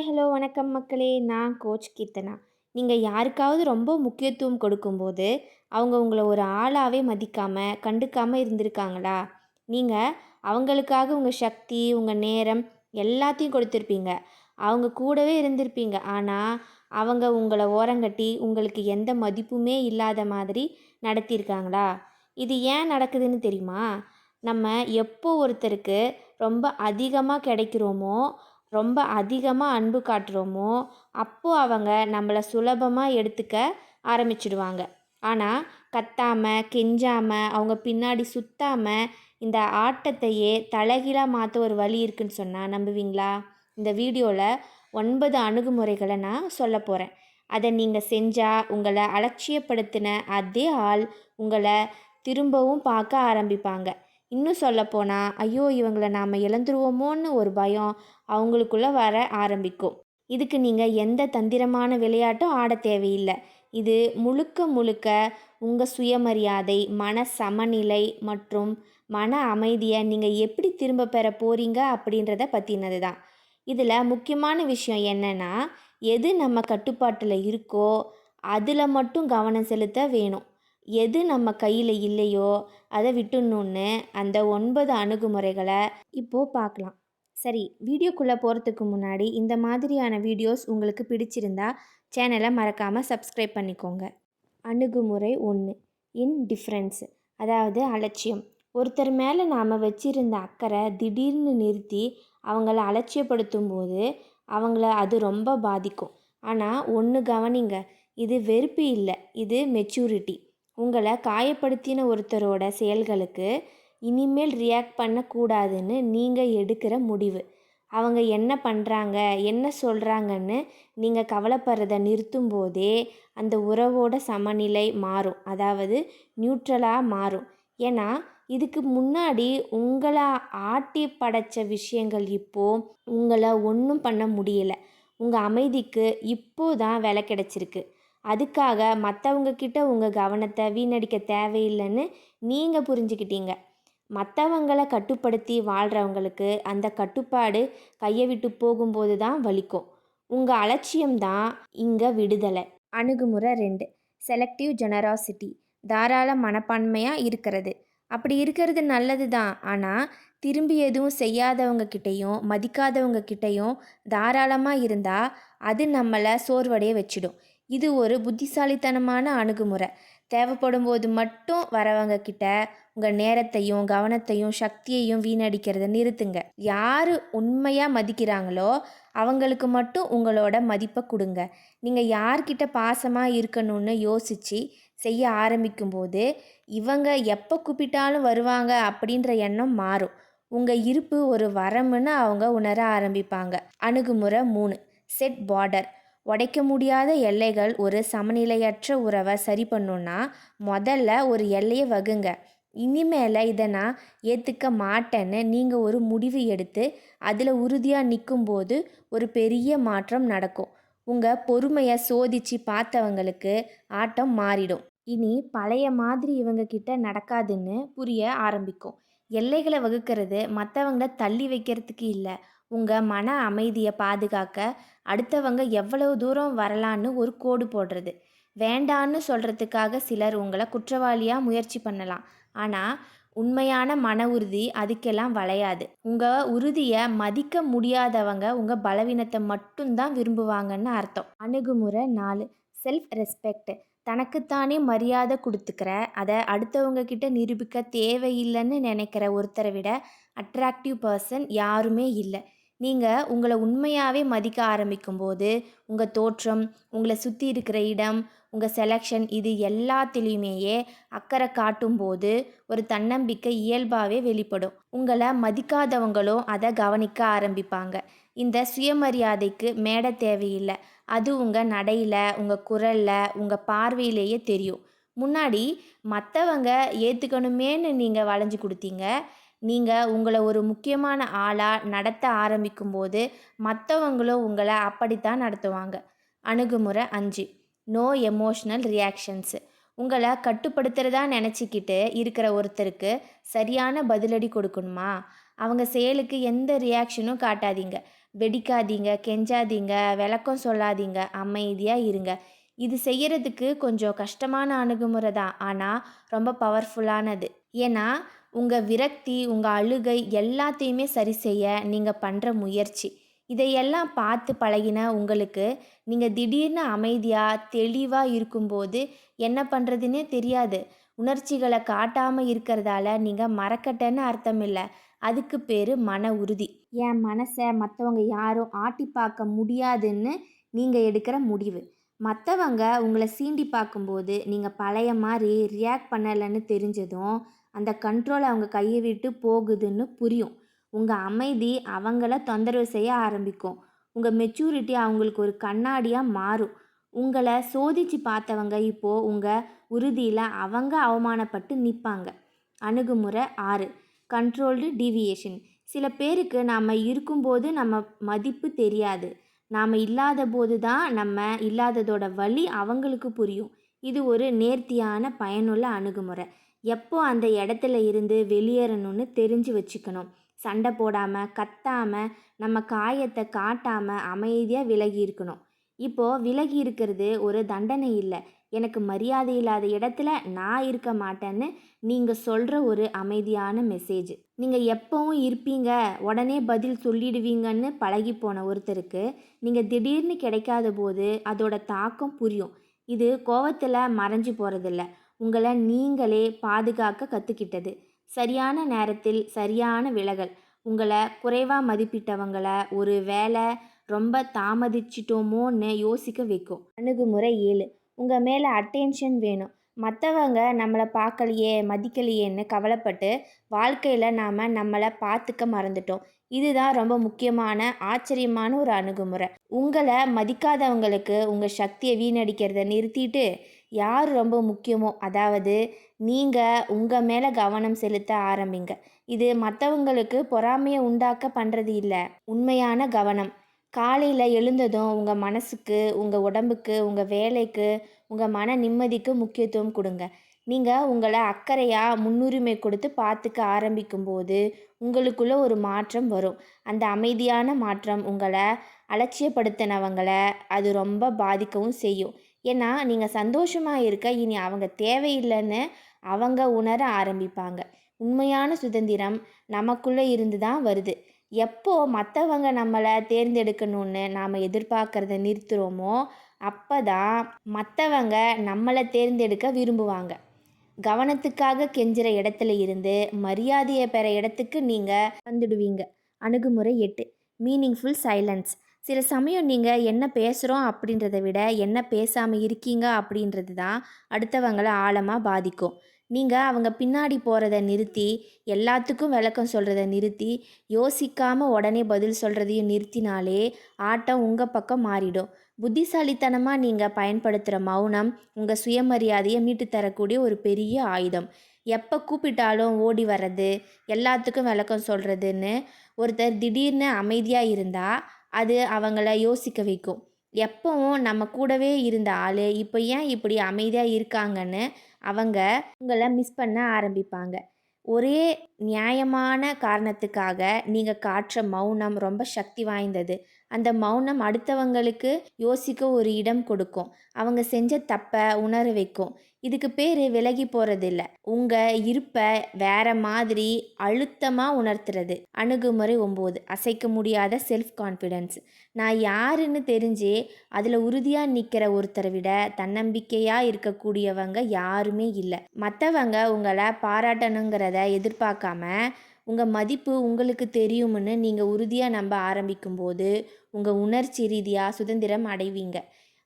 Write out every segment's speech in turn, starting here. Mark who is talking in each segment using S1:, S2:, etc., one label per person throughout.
S1: Hi hello வணக்கம் மக்களே. நான் கோச் கீர்த்தனா. நீங்கள் யாருக்காவது ரொம்ப முக்கியத்துவம் கொடுக்கும்போது அவங்க உங்களை ஒரு ஆளாகவே மதிக்காமல் கண்டுக்காமல் இருந்திருக்காங்களா? நீங்கள் அவங்களுக்காக உங்கள் சக்தி உங்கள் நேரம் எல்லாத்தையும் கொடுத்துருப்பீங்க. அவங்க கூடவே இருந்திருப்பீங்க. ஆனால் அவங்க உங்களை ஓரங்கட்டி உங்களுக்கு எந்த மதிப்புமே இல்லாத மாதிரி நடத்தியிருக்காங்களா? இது ஏன் நடக்குதுன்னு தெரியுமா? நம்ம எப்போ ஒருத்தருக்கு ரொம்ப அதிகமாக கிடைக்கிறோமோ ரொம்ப அதிகமாக அன்பு காட்டுறோமோ அப்போது அவங்க நம்மளை சுலபமாக எடுத்துக்க ஆரம்பிச்சிடுவாங்க. ஆனால் கத்தாமல் கெஞ்சாமல் அவங்க பின்னாடி சுத்தாமல் இந்த ஆட்டத்தையே தலைகீழாக மாற்ற ஒரு வழி இருக்குன்னு சொன்னால் நம்புவீங்களா? இந்த வீடியோவில் ஒன்பது அணுகுமுறைகளை நான் சொல்ல போகிறேன் அதை நீங்கள் செஞ்சால் உங்களை அலட்சியப்படுத்தின அதே ஆள் உங்களை திரும்பவும் பார்க்க ஆரம்பிப்பாங்க. இன்னும் சொல்லப்போனால் ஐயோ இவங்களை நாம் இழந்துருவோமோன்னு ஒரு பயம் அவங்களுக்குள்ளே வர ஆரம்பிக்கும். இதுக்கு நீங்கள் எந்த தந்திரமான விளையாட்டும் ஆட தேவையில்லை. இது முழுக்க முழுக்க உங்கள் சுயமரியாதை மன சமநிலை மற்றும் மன அமைதியை நீங்கள் எப்படி திரும்ப பெற போகிறீங்க அப்படின்றத பற்றினது தான் இதில் முக்கியமான விஷயம் என்னென்னா எது நம்ம கட்டுப்பாட்டில் இருக்கோ அதில் மட்டும் கவனம் செலுத்த வேணும். எது நம்ம கையில் இல்லையோ அதை விட்டுணுன்னு அந்த ஒன்பது அணுகுமுறைகளை இப்போது பார்க்கலாம். சரி வீடியோக்குள்ளே போகிறதுக்கு முன்னாடி இந்த மாதிரியான வீடியோஸ் உங்களுக்கு பிடிச்சிருந்தா சேனலை மறக்காமல் சப்ஸ்கிரைப் பண்ணிக்கோங்க. அணுகுமுறை ஒன்று இன்டிஃப்ரென்ஸ் அதாவது அலட்சியம். ஒருத்தர் மேலே நாம் வச்சிருந்த அக்கறை திடீர்னு நிறுத்தி அவங்கள அலட்சியப்படுத்தும் போது அவங்கள அது ரொம்ப பாதிக்கும். ஆனால் ஒன்று கவனிங்க இது வெறுப்பு இல்லை இது மெச்சூரிட்டி உங்களை காயப்படுத்தின ஒருத்தரோட செயல்களுக்கு இனிமேல் ரியாக்ட் பண்ணக்கூடாதுன்னு நீங்கள் எடுக்கிற முடிவு. அவங்க என்ன பண்ணுறாங்க என்ன சொல்கிறாங்கன்னு நீங்கள் கவலைப்படுறத நிறுத்தும் போதே அந்த உறவோட சமநிலை மாறும். அதாவது நியூட்ரலாக மாறும். ஏன்னா இதுக்கு முன்னாடி உங்களை ஆட்டி படைச்ச விஷயங்கள் இப்போது உங்களை ஒன்றும் பண்ண முடியலை. உங்கள் அமைதிக்கு இப்போ தான் விலை கிடச்சிருக்கு. அதுக்காக மற்றவங்க கிட்ட உங்கள் கவனத்தை வீணடிக்க தேவையில்லைன்னு நீங்கள் புரிஞ்சுக்கிட்டீங்க. மற்றவங்களை கட்டுப்படுத்தி வாழ்கிறவங்களுக்கு அந்த கட்டுப்பாடு கையை விட்டு போகும்போது தான் வலிக்கும். உங்கள் அலட்சியம்தான் இங்கே விடுதலை. அணுகுமுறை ரெண்டு செலக்டிவ் ஜெனராசிட்டி தாராள மனப்பான்மையாக இருக்கிறது. அப்படி இருக்கிறது நல்லது தான். ஆனால் திரும்பி எதுவும் செய்யாதவங்க கிட்டேயும் மதிக்காதவங்க கிட்டேயும் தாராளமாக இருந்தால் அது நம்மளை சோர்வடைய வச்சிடும். இது ஒரு புத்திசாலித்தனமான அணுகுமுறை. தேவைப்படும் போது மட்டும் வரவங்க கிட்ட உங்கள் நேரத்தையும் கவனத்தையும் சக்தியையும் வீணடிக்கிறத நிறுத்துங்க. யார் உண்மையாக மதிக்கிறாங்களோ அவங்களுக்கு மட்டும் உங்களோட மதிப்பை கொடுங்க. நீங்கள் யார்கிட்ட பாசமாக இருக்கணும்னு யோசித்து செய்ய ஆரம்பிக்கும்போது இவங்க எப்போ கூப்பிட்டாலும் வருவாங்க அப்படின்ற எண்ணம் மாறும். உங்கள் இருப்பு ஒரு வரம்னு அவங்க உணர ஆரம்பிப்பாங்க. அணுகுமுறை மூணு. Set border. உடைக்க முடியாத எல்லைகள் ஒரு சமநிலையற்ற உறவை சரி பண்ணுன்னா முதல்ல ஒரு எல்லையை வகுங்க. இனிமேல் இதை நான் ஏற்றுக்க மாட்டேன்னு நீங்கள் ஒரு முடிவு எடுத்து அதில் உறுதியாக நிற்கும்போது ஒரு பெரிய மாற்றம் நடக்கும். உங்கள் பொறுமையை சோதித்து பார்த்தவங்களுக்கு ஆட்டம் மாறிடும். இனி பழைய மாதிரி இவங்க கிட்ட நடக்காதுன்னு புரிய ஆரம்பிக்கும். எல்லைகளை வகுக்கிறது மற்றவங்கள தள்ளி வைக்கிறதுக்கு இல்லை. உங்கள் மன அமைதியை பாதுகாக்க அடுத்தவங்க எவ்வளவு தூரம் வரலான்னு ஒரு கோடு போடுறது. வேண்டான்னு சொல்கிறதுக்காக சிலர் உங்களை குற்றவாளியாக முயற்சி பண்ணலாம். ஆனால் உண்மையான மன உறுதி அதுக்கெல்லாம் வளையாது. உங்கள் உறுதியை மதிக்க முடியாதவங்க உங்கள் பலவீனத்தை மட்டும்தான் விரும்புவாங்கன்னு அர்த்தம். அணுகுமுறை நாலு செல்ஃப் ரெஸ்பெக்ட் தனக்குத்தானே மரியாதை கொடுத்துக்கிற அதை அடுத்தவங்க கிட்ட நிரூபிக்க தேவையில்லைன்னு நினைக்கிற ஒருத்தரை விட அட்ராக்டிவ் பர்சன் யாருமே இல்லை. நீங்கள் உங்களை உண்மையாகவே மதிக்க ஆரம்பிக்கும்போது உங்கள் தோற்றம் உங்களை சுற்றி இருக்கிற இடம் உங்கள் செலெக்ஷன் இது எல்லாத்துலேயுமேயே அக்கறை காட்டும்போது ஒரு தன்னம்பிக்கை இயல்பாகவே வெளிப்படும். உங்களை மதிக்காதவங்களும் அதை கவனிக்க ஆரம்பிப்பாங்க. இந்த சுயமரியாதைக்கு மேடை தேவையில்லை. அது உங்கள் நடையில் உங்கள் குரலில் உங்கள் பார்வையிலேயே தெரியும். முன்னாடி மற்றவங்க ஏற்றுக்கணுமேன்னு நீங்கள் வளைஞ்சு கொடுத்தீங்க நீங்கள் உங்களை ஒரு முக்கியமான ஆளாக நடத்த ஆரம்பிக்கும்போது மற்றவங்களும் உங்களை அப்படித்தான் நடத்துவாங்க. அணுகுமுறை அஞ்சு. நோ எமோஷ்னல் ரியாக்ஷன்ஸு உங்களை கட்டுப்படுத்துகிறதா நினச்சிக்கிட்டு இருக்கிற ஒருத்தருக்கு சரியான பதிலடி கொடுக்கணுமா? அவங்க செயலுக்கு எந்த ரியாக்ஷனும் காட்டாதீங்க. வெடிக்காதீங்க கெஞ்சாதீங்க விளக்கம் சொல்லாதீங்க அமைதியாக இருங்க. இது செய்யறதுக்கு கொஞ்சம் கஷ்டமான அணுகுமுறை தான். ஆனால் ரொம்ப பவர்ஃபுல்லானது ஏன்னா உங்கள் விரக்தி உங்கள் அழுகை எல்லாத்தையுமே சரி செய்ய நீங்கள் பண்ணுற முயற்சி. இதையெல்லாம் பார்த்து பழகின உங்களுக்கு நீங்கள் திடீர்னு அமைதியாக தெளிவாக இருக்கும்போது என்ன பண்ணுறதுன்னே தெரியாது. உணர்ச்சிகளை காட்டாமல் இருக்கிறதால நீங்கள் மறக்கட்டேன்னு அர்த்தம் இல்லை அதுக்கு பேர் மன உறுதி. என் மனசை மற்றவங்க யாரும் ஆட்டி பார்க்க முடியாதுன்னு நீங்கள் எடுக்கிற முடிவு. மற்றவங்க உங்களை சீண்டி பார்க்கும்போது நீங்கள் பழைய மாதிரி ரியாக்ட் பண்ணலைன்னு தெரிஞ்சதும் அந்த கண்ட்ரோல் அவங்க கையை விட்டு போகுதுன்னு புரியும். உங்கள் அமைதி அவங்கள தொந்தரவு செய்ய ஆரம்பிக்கும். உங்கள் மெச்சூரிட்டி அவங்களுக்கு ஒரு கண்ணாடியாக மாறும். உங்களை சோதிச்சு பார்த்தவங்க இப்போது உங்கள் உறுதியில் அவங்க அவமானப்பட்டு நிற்பாங்க அணுகுமுறை ஆறு கண்ட்ரோல்டு டிவியேஷன் சில பேருக்கு நாம் இருக்கும்போது நம்ம மதிப்பு தெரியாது. நாம் இல்லாத போது தான் நம்ம இல்லாததோட வழி அவங்களுக்கு புரியும். இது ஒரு நேர்த்தியான பயனுள்ள அணுகுமுறை. எப்போ அந்த இடத்துல இருந்து வெளியேறணும்னு தெரிஞ்சு வச்சுக்கணும். சண்டை போடாமல் கத்தாமல் நம்ம காயத்தை காட்டாமல் அமைதியாக விலகி இருக்கணும். இப்போது விலகி இருக்கிறது ஒரு தண்டனை இல்லை. எனக்கு மரியாதை இல்லாத இடத்துல நான் இருக்க மாட்டேன்னு நீங்கள் சொல்கிற ஒரு அமைதியான மெசேஜ் நீங்கள் எப்போவும் இருப்பீங்க உடனே பதில் சொல்லிடுவீங்கன்னு பழகி போன ஒருத்தருக்கு நீங்கள் திடீர்னு கிடைக்காத போது அதோட தாக்கம் புரியும். இது கோவத்தில் மறைஞ்சு போகிறதில்ல உங்களை நீங்களே பாதுகாக்க கற்றுக்கிட்டது சரியான நேரத்தில் சரியான விலகல். உங்களை குறைவாக மதிப்பிட்டவங்களை ஒரு வேலை ரொம்ப தாமதிச்சிட்டோமோன்னு யோசிக்க வைக்கும். அணுகுமுறை ஏழு. உங்கள் மேலே அட்டென்ஷன் வேணும். மற்றவங்க நம்மளை பார்க்கலையே மதிக்கலையேன்னு கவலைப்பட்டு வாழ்க்கையில் நாம் நம்மளை பார்த்துக்க மறந்துட்டோம். இதுதான் ரொம்ப முக்கியமான ஆச்சரியமான ஒரு அணுகுமுறை. உங்களை மதிக்காதவங்களுக்கு உங்கள் சக்தியை வீணடிக்கிறத நிறுத்திட்டு யார் ரொம்ப முக்கியமோ அதாவது நீங்கள் உங்கள் மேலே கவனம் செலுத்த ஆரம்பிங்க. இது மற்றவங்களுக்கு பொறாமையை உண்டாக்க பண்ணுறது இல்லை. உண்மையான கவனம். காலையில் எழுந்ததும் உங்கள் மனசுக்கு உங்கள் உடம்புக்கு உங்கள் வேலைக்கு உங்கள் மன நிம்மதிக்கு முக்கியத்துவம் கொடுங்க. நீங்கள் உங்களை அக்கறையாக முன்னுரிமை கொடுத்து பார்த்துக்க ஆரம்பிக்கும்போது உங்களுக்குள்ளே ஒரு மாற்றம் வரும். அந்த அமைதியான மாற்றம் உங்களை அலட்சியப்படுத்தினவங்களை அது ரொம்ப பாதிக்கவும் செய்யும். ஏன்னா நீங்கள் சந்தோஷமாக இருக்க இனி அவங்க தேவையில்லைன்னு அவங்க உணர ஆரம்பிப்பாங்க. உண்மையான சுதந்திரம் நமக்குள்ளே இருந்து தான் வருது. எப்போ மற்றவங்க நம்மளை தேர்ந்தெடுக்கணும்னு நாம் எதிர்பார்க்குறத நிறுத்துகிறோமோ அப்போ தான் மற்றவங்க நம்மளை தேர்ந்தெடுக்க விரும்புவாங்க. கவனத்துக்காக கெஞ்சுற இடத்துல இருந்து மரியாதையை பெற இடத்துக்கு நீங்கள் வந்துடுவீங்க. அணுகுமுறை எட்டு. Meaningful silence. சில சமயம் நீங்கள் என்ன பேசுகிறோம் அப்படின்றத விட என்ன பேசாமல் இருக்கீங்க அப்படின்றது தான் அடுத்தவங்களை ஆழமாக பாதிக்கும். நீங்கள் அவங்க பின்னாடி போகிறத நிறுத்தி எல்லாத்துக்கும் விளக்கம் சொல்கிறத நிறுத்தி யோசிக்காமல் உடனே பதில் சொல்கிறதையும் நிறுத்தினாலே ஆட்டம் உங்கள் பக்கம் மாறிடும். புத்திசாலித்தனமாக நீங்கள் பயன்படுத்துகிற மௌனம் உங்கள் சுயமரியாதையை மீட்டு தரக்கூடிய ஒரு பெரிய ஆயுதம். எப்போ கூப்பிட்டாலும் ஓடி வர்றது எல்லாத்துக்கும் விளக்கம் சொல்கிறதுன்னு ஒருத்தர் திடீர்னு அமைதியாக இருந்தால் அது அவங்கள யோசிக்க வைக்கும். எப்பவும் நம்ம கூடவே இருந்த ஆள் இப்போ ஏன் இப்படி அமைதியாக இருக்காங்கன்னு அவங்க உங்களை மிஸ் பண்ண ஆரம்பிப்பாங்க. ஒரே நியாயமான காரணத்துக்காக நீங்கள் காட்டுற மௌனம் ரொம்ப சக்தி வாய்ந்தது. அந்த மௌனம் அடுத்தவங்களுக்கு யோசிக்க ஒரு இடம் கொடுக்கும். அவங்க செஞ்ச தப்பை உணர வைக்கும். இதுக்கு பேர் விலகி போகிறதில்ல உங்கள் இருப்பை வேற மாதிரி அழுத்தமாக உணர்த்துறது. அணுகுமுறை ஒம்பது. அசைக்க முடியாத செல்ஃப் கான்ஃபிடென்ஸ் நான் யாருன்னு தெரிஞ்சு அதில் உறுதியாக நிற்கிற ஒருத்தரை விட தன்னம்பிக்கையாக இருக்கக்கூடியவங்க யாருமே இல்லை. மற்றவங்க உங்களை பாராட்டணுங்கிறத எதிர்பார்க்காம உங்கள் மதிப்பு உங்களுக்கு தெரியும்னு நீங்கள் உறுதியாக நம்ப ஆரம்பிக்கும்போது உங்கள் உணர்ச்சி ரீதியாக சுதந்திரம் அடைவீங்க.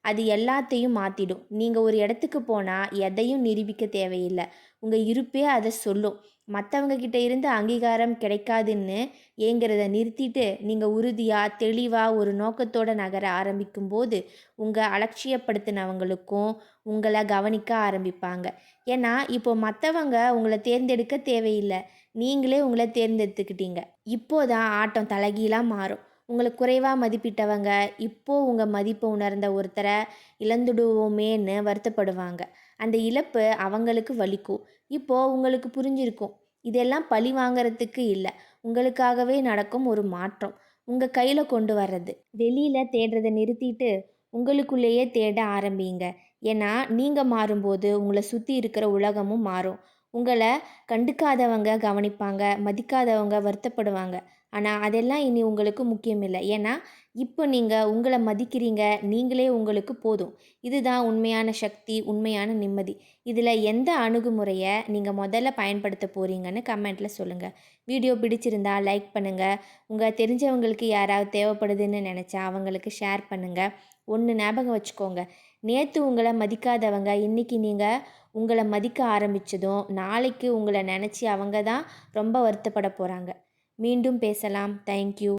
S1: அது எல்லாத்தையும் மாற்றிடும் நீங்கள் ஒரு இடத்துக்கு போனால் எதையும் நிரூபிக்க தேவையில்லை. உங்கள் இருப்பே அதை சொல்லும். மற்றவங்க கிட்ட இருந்து அங்கீகாரம் கிடைக்காதுன்னு ஏங்கிறத நிறுத்திட்டு நீங்கள் உறுதியாக தெளிவாக ஒரு நோக்கத்தோட நகர ஆரம்பிக்கும்போது உங்கள் அலட்சியப்படுத்தினவங்களுக்கும் உங்களை கவனிக்க ஆரம்பிப்பாங்க. ஏன்னா இப்போ மற்றவங்க உங்களை தேர்ந்தெடுக்க தேவையில்லை. நீங்களே உங்களை தேர்ந்தெடுத்துக்கிட்டீங்க. இப்போதான் ஆட்டம் தலைகீழாக மாறும். உங்களை குறைவாக மதிப்பிட்டவங்க இப்போ உங்கள் மதிப்பை உணர்ந்த ஒருத்தரை இழந்துடுவோமேன்னு வருத்தப்படுவாங்க. அந்த இழப்பு அவங்களுக்கு வலிக்கும். இப்போது உங்களுக்கு புரிஞ்சிருக்கும். இதெல்லாம் பழி வாங்கிறதுக்கு இல்லை. உங்களுக்காகவே நடக்கும் ஒரு மாற்றம். உங்கள் கையில் கொண்டு வர்றது. வெளியில் தேடுறதை நிறுத்திட்டு உங்களுக்குள்ளேயே தேட ஆரம்பிங்க. ஏன்னா நீங்கள் மாறும்போது உங்களை சுற்றி இருக்கிற உலகமும் மாறும். உங்களை கண்டுக்காதவங்க கவனிப்பாங்க மதிக்காதவங்க வருத்தப்படுவாங்க. ஆனால் அதெல்லாம் இனி உங்களுக்கு முக்கியம் இல்லை. ஏன்னா இப்போ நீங்கள் உங்களை மதிக்கிறீங்க நீங்களே உங்களுக்கு போதும். இதுதான் உண்மையான சக்தி உண்மையான நிம்மதி. இதில் எந்த அணுகுமுறையை நீங்கள் முதல்ல பயன்படுத்த போகிறீங்கன்னு கமெண்ட்டில் சொல்லுங்கள் வீடியோ பிடிச்சிருந்தா லைக் பண்ணுங்கள் உங்கள் தெரிஞ்சவங்களுக்கு யாராவது தேவைப்படுதுன்னு நினச்சா அவங்களுக்கு ஷேர் பண்ணுங்கள் ஒன்று ஞாபகம் வச்சுக்கோங்க. நேற்று உங்களை மதிக்காதவங்க இன்றைக்கி நீங்கள் உங்களை மதிக்க ஆரம்பித்ததும் நாளைக்கு உங்களை நினச்சி அவங்க தான் ரொம்ப வருத்தப்பட போகிறாங்க மீண்டும் பேசலாம். தேங்க்யூ